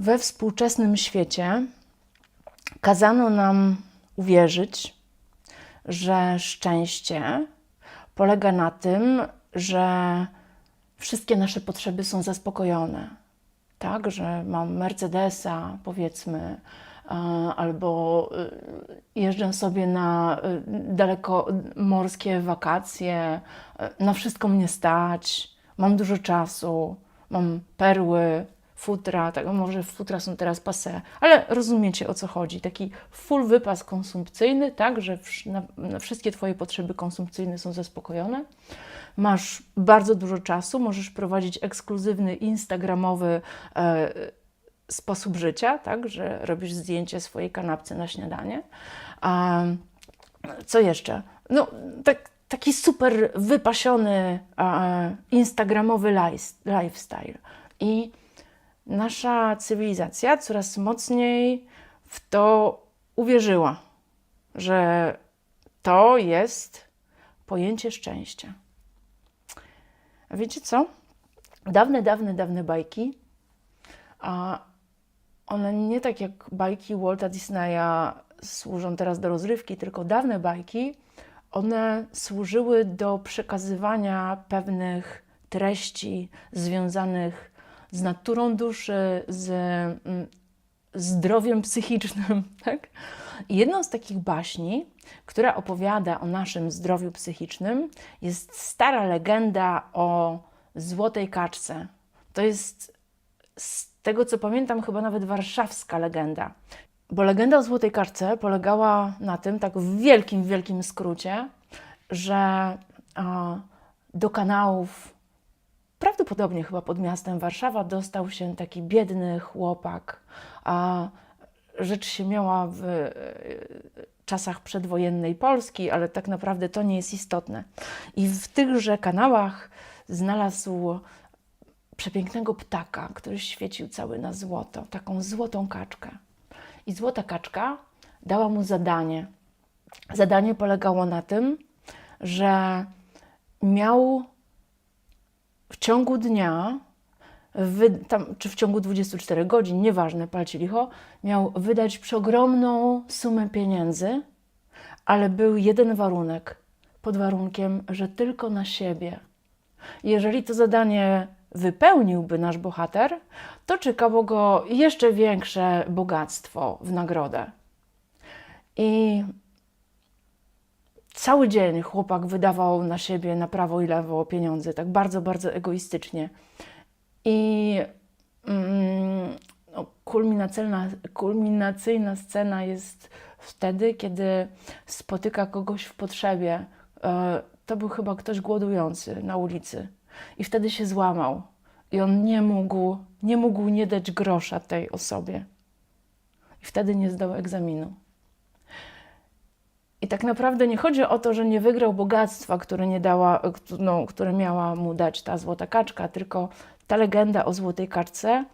We współczesnym świecie kazano nam uwierzyć, że szczęście polega na tym, że wszystkie nasze potrzeby są zaspokojone. Tak, że mam Mercedesa, powiedzmy, e, albo y, jeżdżę sobie na y, dalekomorskie wakacje, e, na wszystko mnie stać, mam dużo czasu, mam perły, futra, tak, może futra są teraz passe, ale rozumiecie o co chodzi. Taki full wypas konsumpcyjny, tak, że na, na wszystkie Twoje potrzeby konsumpcyjne są zaspokojone. Masz bardzo dużo czasu, możesz prowadzić ekskluzywny instagramowy e, sposób życia, tak, że robisz zdjęcie swojej kanapce na śniadanie. A, co jeszcze? No, tak, taki super wypasiony e, instagramowy life- lifestyle. I nasza cywilizacja coraz mocniej w to uwierzyła, że to jest pojęcie szczęścia. A wiecie co? Dawne, dawne, dawne bajki, a one nie tak jak bajki Walta Disneya służą teraz do rozrywki, tylko dawne bajki, one służyły do przekazywania pewnych treści związanych z naturą duszy, z mm, zdrowiem psychicznym. Tak? Jedną z takich baśni, która opowiada o naszym zdrowiu psychicznym, jest stara legenda o złotej kaczce. To jest z tego co pamiętam, chyba nawet warszawska legenda. Bo legenda o złotej kaczce polegała na tym, tak w wielkim, wielkim skrócie, że do kanałów prawdopodobnie chyba pod miastem Warszawa dostał się taki biedny chłopak. A rzecz się miała w e, czasach przedwojennej Polski, ale tak naprawdę to nie jest istotne. I w tychże kanałach znalazł przepięknego ptaka, który świecił cały na złoto, taką złotą kaczkę. I złota kaczka dała mu zadanie. Zadanie polegało na tym, że miał w ciągu dnia, wy, tam, czy w ciągu 24 godzin, nieważne, palcie licho, miał wydać przeogromną sumę pieniędzy, ale był jeden warunek. Pod warunkiem, że tylko na siebie. Jeżeli to zadanie wypełniłby nasz bohater, to czekało go jeszcze większe bogactwo w nagrodę. I cały dzień chłopak wydawał na siebie na prawo i lewo pieniądze, tak bardzo, bardzo egoistycznie. I mm, no, kulminacyjna, scena jest wtedy, kiedy spotyka kogoś w potrzebie. E, To był chyba ktoś głodujący na ulicy. I wtedy się złamał. I on nie mógł, nie mógł nie dać grosza tej osobie. I wtedy nie zdał egzaminu. I tak naprawdę nie chodzi o to, że nie wygrał bogactwa, które, nie dała, no, które miała mu dać ta złota kaczka, tylko ta legenda o złotej kaczce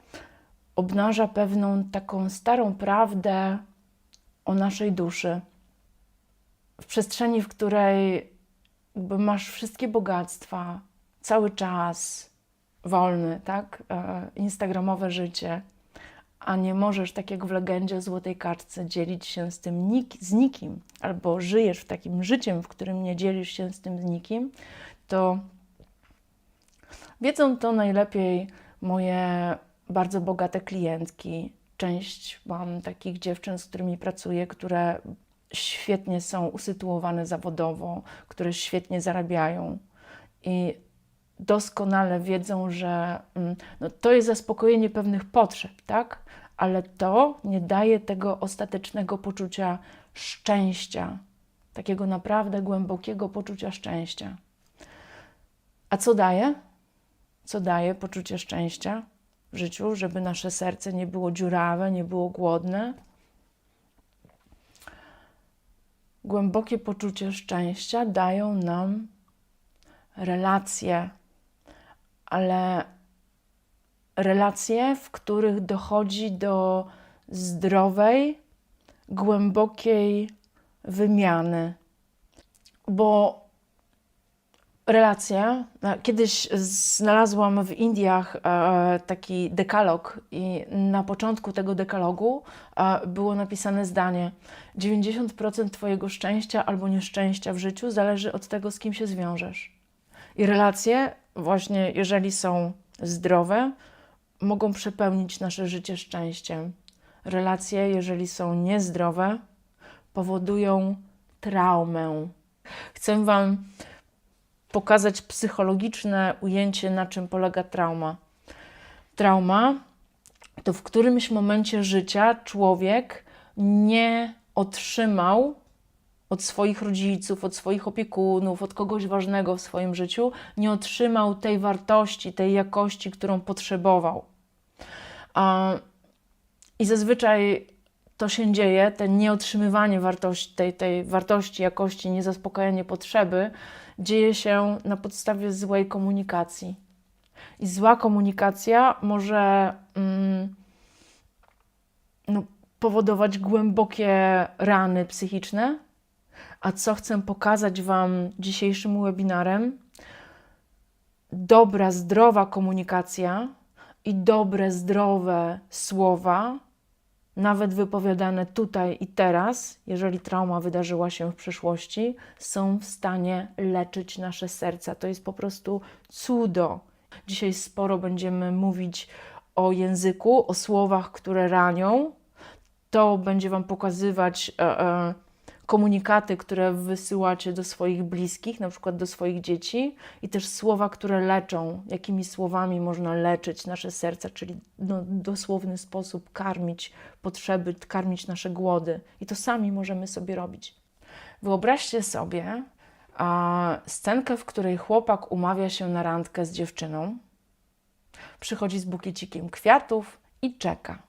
obnaża pewną taką starą prawdę o naszej duszy. W przestrzeni, w której masz wszystkie bogactwa, cały czas wolny, tak? E, Instagramowe życie, a nie możesz, tak jak w legendzie o złotej kaczce, dzielić się z tym nik, z nikim, albo żyjesz w takim życiem, w którym nie dzielisz się z tym z nikim, to wiedzą to najlepiej moje bardzo bogate klientki. Część mam takich dziewczyn, z którymi pracuję, które świetnie są usytuowane zawodowo, które świetnie zarabiają i doskonale wiedzą, że mm, no, to jest zaspokojenie pewnych potrzeb, tak? Ale to nie daje tego ostatecznego poczucia szczęścia, takiego naprawdę głębokiego poczucia szczęścia. A co daje? Co daje poczucie szczęścia w życiu, żeby nasze serce nie było dziurawe, nie było głodne? Głębokie poczucie szczęścia dają nam relacje, ale relacje, w których dochodzi do zdrowej, głębokiej wymiany. Bo relacje. Kiedyś znalazłam w Indiach e, taki dekalog, i na początku tego dekalogu e, było napisane zdanie: 90% Twojego szczęścia albo nieszczęścia w życiu zależy od tego, z kim się zwiążesz. I relacje, właśnie jeżeli są zdrowe, mogą przepełnić nasze życie szczęściem. Relacje, jeżeli są niezdrowe, powodują traumę. Chcę Wam pokazać psychologiczne ujęcie, na czym polega trauma. Trauma to w którymś momencie życia człowiek nie otrzymał od swoich rodziców, od swoich opiekunów, od kogoś ważnego w swoim życiu, nie otrzymał tej wartości, tej jakości, którą potrzebował. I zazwyczaj to się dzieje, te nieotrzymywanie wartości, tej, tej wartości, jakości, niezaspokajanie potrzeby, dzieje się na podstawie złej komunikacji. I zła komunikacja może mm, no, powodować głębokie rany psychiczne. A co chcę pokazać Wam dzisiejszym webinarem? Dobra, zdrowa komunikacja i dobre, zdrowe słowa nawet wypowiadane tutaj i teraz, jeżeli trauma wydarzyła się w przeszłości, są w stanie leczyć nasze serca. To jest po prostu cudo. Dzisiaj sporo będziemy mówić o języku, o słowach, które ranią. To będzie Wam pokazywać. E, e, komunikaty, które wysyłacie do swoich bliskich, na przykład do swoich dzieci, i też słowa, które leczą, jakimi słowami można leczyć nasze serca, czyli no, dosłowny sposób karmić potrzeby, karmić nasze głody. I to sami możemy sobie robić. Wyobraźcie sobie a, scenkę, w której chłopak umawia się na randkę z dziewczyną, przychodzi z bukiecikiem kwiatów i czeka.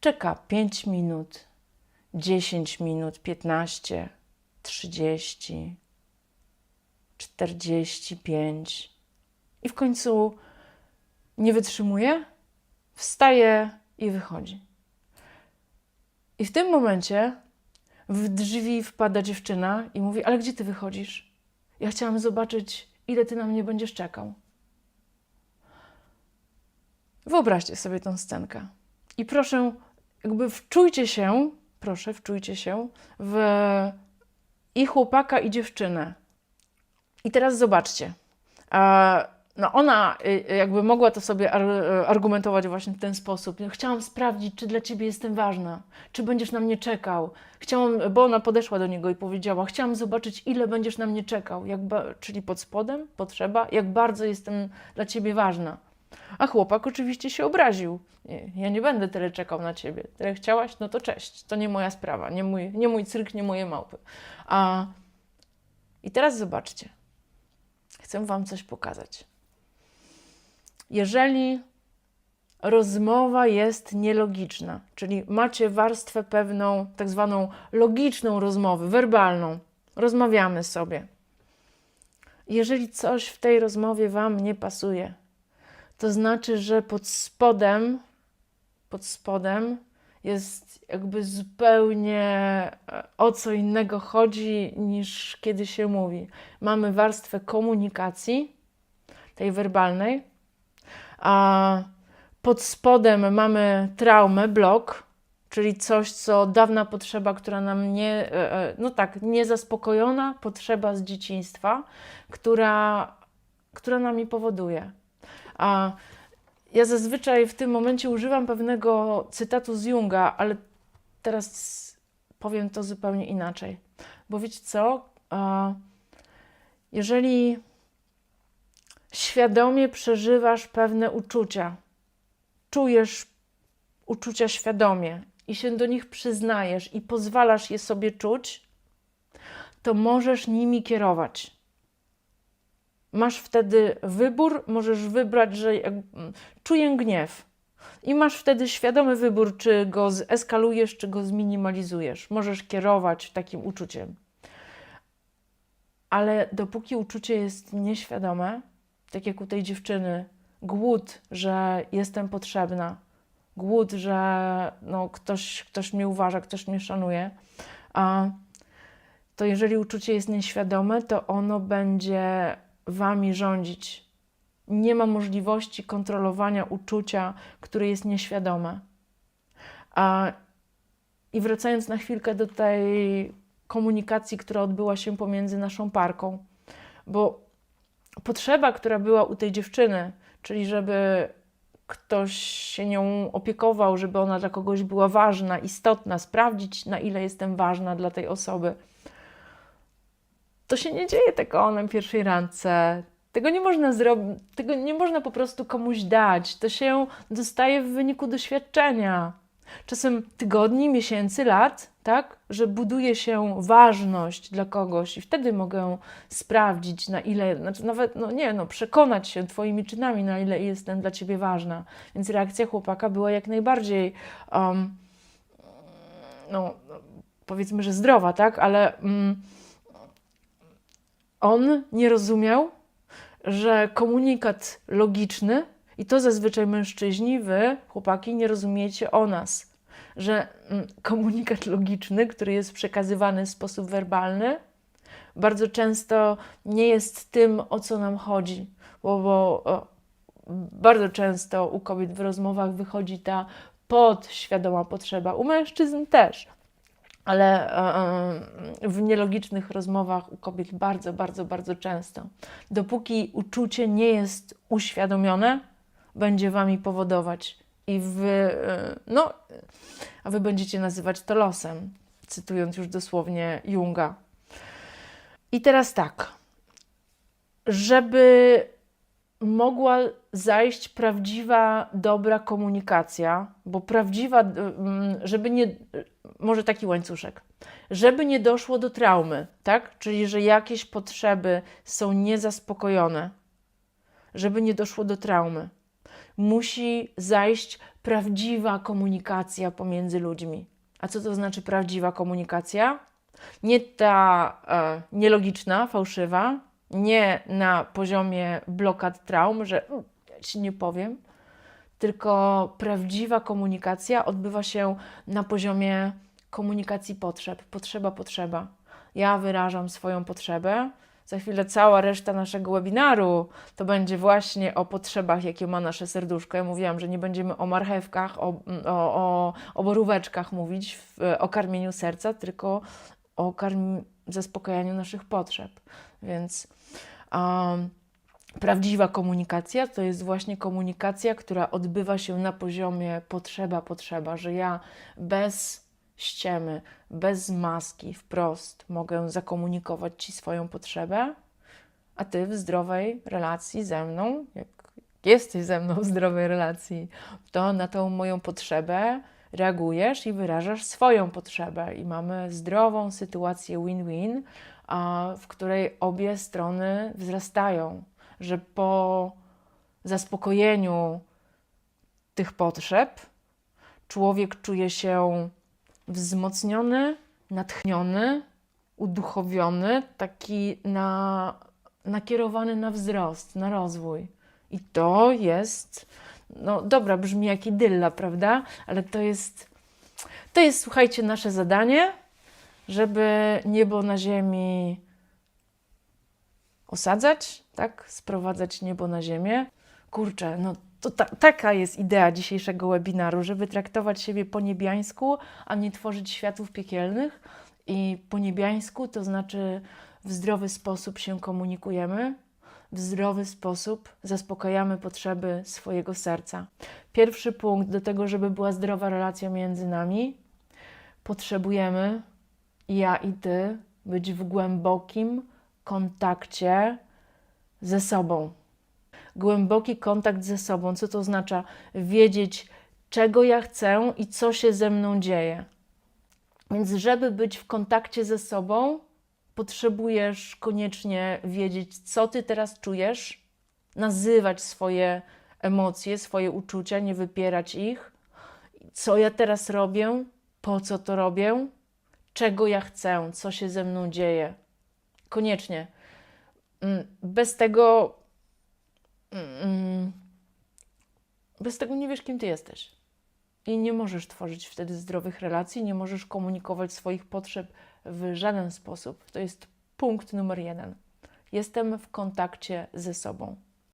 Czeka 5 minut, 10 minut, 15, 30, 45 i w końcu nie wytrzymuje, wstaje i wychodzi. I w tym momencie w drzwi wpada dziewczyna i mówi: Ale gdzie ty wychodzisz? Ja chciałam zobaczyć, ile ty na mnie będziesz czekał. Wyobraźcie sobie tą scenkę. I proszę, jakby wczujcie się proszę, wczujcie się w i chłopaka, i dziewczynę. I teraz zobaczcie. No ona y, y, jakby mogła to sobie y, argumentować właśnie w ten sposób. Chciałam sprawdzić, czy dla ciebie jestem ważna, czy będziesz na mnie czekał. Chciałam, bo ona podeszła do niego i powiedziała: Chciałam zobaczyć, ile będziesz na mnie czekał, jak czyli pod spodem, potrzeba, jak bardzo jestem dla ciebie ważna. A chłopak oczywiście się obraził. Nie, ja nie będę tyle czekał na ciebie. Tyle chciałaś? No to cześć. To nie moja sprawa, nie mój, nie mój cyrk, nie moje małpy. A... I teraz zobaczcie. Chcę Wam coś pokazać. Jeżeli rozmowa jest nielogiczna, czyli macie warstwę pewną, tak zwaną logiczną rozmowy, werbalną, rozmawiamy sobie. Jeżeli coś w tej rozmowie Wam nie pasuje, to znaczy, że pod spodem, pod spodem jest jakby zupełnie e, o co innego chodzi niż kiedy się mówi. Mamy warstwę komunikacji, tej werbalnej, a pod spodem mamy traumę, blok, czyli coś, co dawna potrzeba, która nam nie, e, e, no tak, niezaspokojona potrzeba z dzieciństwa, która, która nami powoduje. A ja zazwyczaj w tym momencie używam pewnego cytatu z Junga, ale teraz powiem to zupełnie inaczej. Bo wiecie co? Jeżeli świadomie przeżywasz pewne uczucia, czujesz uczucia świadomie i się do nich przyznajesz i pozwalasz je sobie czuć, to możesz nimi kierować masz wtedy wybór, możesz wybrać, że czuję gniew. I masz wtedy świadomy wybór, czy go eskalujesz, czy go zminimalizujesz. Możesz kierować takim uczuciem. Ale dopóki uczucie jest nieświadome, tak jak u tej dziewczyny, głód, że jestem potrzebna, głód, że no, ktoś, ktoś mnie uważa, ktoś mnie szanuje, a to jeżeli uczucie jest nieświadome, to ono będzie wami rządzić. Nie ma możliwości kontrolowania uczucia, które jest nieświadome. A, I wracając na chwilkę do tej komunikacji, która odbyła się pomiędzy naszą parką, bo potrzeba, która była u tej dziewczyny, czyli żeby ktoś się nią opiekował, żeby ona dla kogoś była ważna, istotna, sprawdzić, na ile jestem ważna dla tej osoby. To się nie dzieje tego na pierwszej randce. Tego nie można zrobić, tego nie można po prostu komuś dać. To się dostaje w wyniku doświadczenia. Czasem tygodni, miesięcy, lat, tak? Że buduje się ważność dla kogoś i wtedy mogę sprawdzić, na ile, znaczy nawet, no nie, no przekonać się Twoimi czynami, na ile jestem dla Ciebie ważna. Więc reakcja chłopaka była jak najbardziej, um, no powiedzmy, że zdrowa, tak? Ale um, on nie rozumiał, że komunikat logiczny, i to zazwyczaj mężczyźni, wy, chłopaki, nie rozumiecie o nas, że mm, komunikat logiczny, który jest przekazywany w sposób werbalny, bardzo często nie jest tym, o co nam chodzi, bo, bo o, bardzo często u kobiet w rozmowach wychodzi ta podświadoma potrzeba, u mężczyzn też ale e, e, w nielogicznych rozmowach u kobiet bardzo, bardzo, bardzo często. Dopóki uczucie nie jest uświadomione, będzie wami powodować i wy, e, no, a wy będziecie nazywać to losem, cytując już dosłownie Junga. I teraz tak, żeby mogła zajść prawdziwa, dobra komunikacja, bo prawdziwa, żeby nie, może taki łańcuszek, żeby nie doszło do traumy, tak? Czyli, że jakieś potrzeby są niezaspokojone, żeby nie doszło do traumy, musi zajść prawdziwa komunikacja pomiędzy ludźmi. A co to znaczy prawdziwa komunikacja? Nie ta e, nielogiczna, fałszywa, nie na poziomie blokad traum, że mm, ja ci nie powiem, tylko prawdziwa komunikacja odbywa się na poziomie komunikacji potrzeb. Potrzeba, potrzeba. Ja wyrażam swoją potrzebę. Za chwilę cała reszta naszego webinaru to będzie właśnie o potrzebach, jakie ma nasze serduszko. Ja mówiłam, że nie będziemy o marchewkach, o, o, o, o boróweczkach mówić, w, o karmieniu serca, tylko o karm- zaspokajaniu naszych potrzeb. Więc um, prawdziwa komunikacja to jest właśnie komunikacja, która odbywa się na poziomie potrzeba, potrzeba, że ja bez ściemy, bez maski, wprost mogę zakomunikować Ci swoją potrzebę, a Ty w zdrowej relacji ze mną, jak jesteś ze mną w zdrowej relacji, to na tą moją potrzebę reagujesz i wyrażasz swoją potrzebę, i mamy zdrową sytuację win-win, w której obie strony wzrastają, że po zaspokojeniu tych potrzeb człowiek czuje się wzmocniony, natchniony, uduchowiony, taki na, nakierowany na wzrost, na rozwój. I to jest, no dobra, brzmi jak idylla, prawda? Ale to jest, to jest, słuchajcie, nasze zadanie, żeby niebo na ziemi osadzać, tak? Sprowadzać niebo na ziemię. Kurczę, no to ta, taka jest idea dzisiejszego webinaru, żeby traktować siebie po niebiańsku, a nie tworzyć światów piekielnych. I po niebiańsku to znaczy w zdrowy sposób się komunikujemy, w zdrowy sposób zaspokajamy potrzeby swojego serca. Pierwszy punkt do tego, żeby była zdrowa relacja między nami, potrzebujemy ja i ty być w głębokim kontakcie ze sobą głęboki kontakt ze sobą. Co to oznacza? Wiedzieć, czego ja chcę i co się ze mną dzieje. Więc, żeby być w kontakcie ze sobą, potrzebujesz koniecznie wiedzieć, co ty teraz czujesz, nazywać swoje emocje, swoje uczucia, nie wypierać ich, co ja teraz robię, po co to robię, czego ja chcę, co się ze mną dzieje. Koniecznie. Mm, bez tego Mm. bez tego nie wiesz, kim ty jesteś. I nie możesz tworzyć wtedy zdrowych relacji, nie możesz komunikować swoich potrzeb w żaden sposób. To jest punkt numer jeden. jestem w kontakcie ze sobą.